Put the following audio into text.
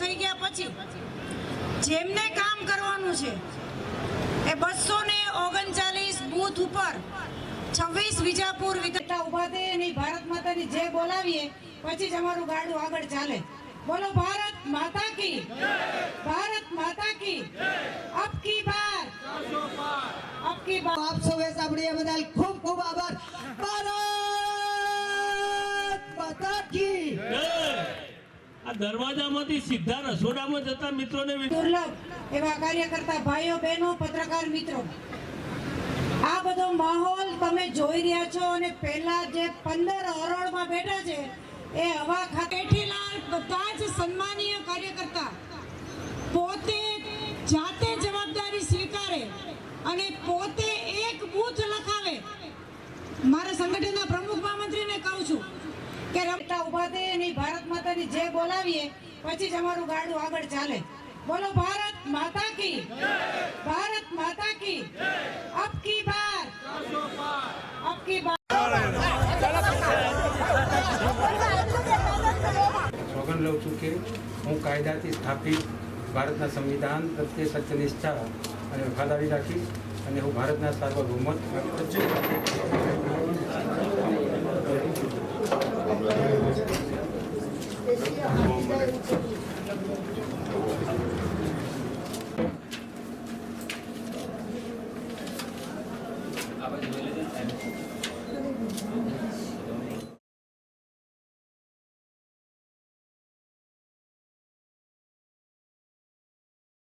થઈ ગયા પછી જેમને કામ કરવાનું છે, એ બસો ને ઓગણચાલીસ બૂથ ઉપર છવ્વીસ વિજાપુર વિધાતા ઊભા થઈ અને ભારત માતાની જે બોલાવીએ, પછી જ અમારું ગાડું આગળ ચાલે. બોલો, ભારત માતા કી ભારત માતા કી અબ કી બાર? અબ કી બાર. આપ સૌએ સાંભળીએ બદલ ખૂબ ખૂબ આભાર. ભારત માતા કી. દરવાજામાંથી સીધા રસોડામાં જતા મિત્રોને દુર્લભ એવા કાર્યકર્તા ભાઈઓ, બહેનો, પત્રકાર મિત્રો. આ બધો માહોલ તમે જોઈ રહ્યા છો અને પહેલા જે પંદર હરોળમાં બેઠા છે, એ હવા ખાતે બેઠેલા બધા જ સન્માનીય કાર્યકર્તા. પોતે જાતે જવાબદારી સ્વીકારે અને પોતે એક બૂથ લખાવે. મારા સંગઠનના પ્રમુખ મહામંત્રીને કહું છું કે રમતા ઊભા થઈએ અને ભારત માતાની જે બોલાવીએ, પછી જ અમારું ગાડું આગળ ચાલે. બોલો ભારત માતા કી. ભારત માતા કી. અબ કી બાર. અબ કી બાર. લઉં છું કે હું કાયદાથી સ્થાપિત ભારતના સંવિધાન પ્રત્યે સત્યનિષ્ઠા અને વફાદારી રાખીશ અને હું ભારતના સાર્વભૌમત્વ Thank you.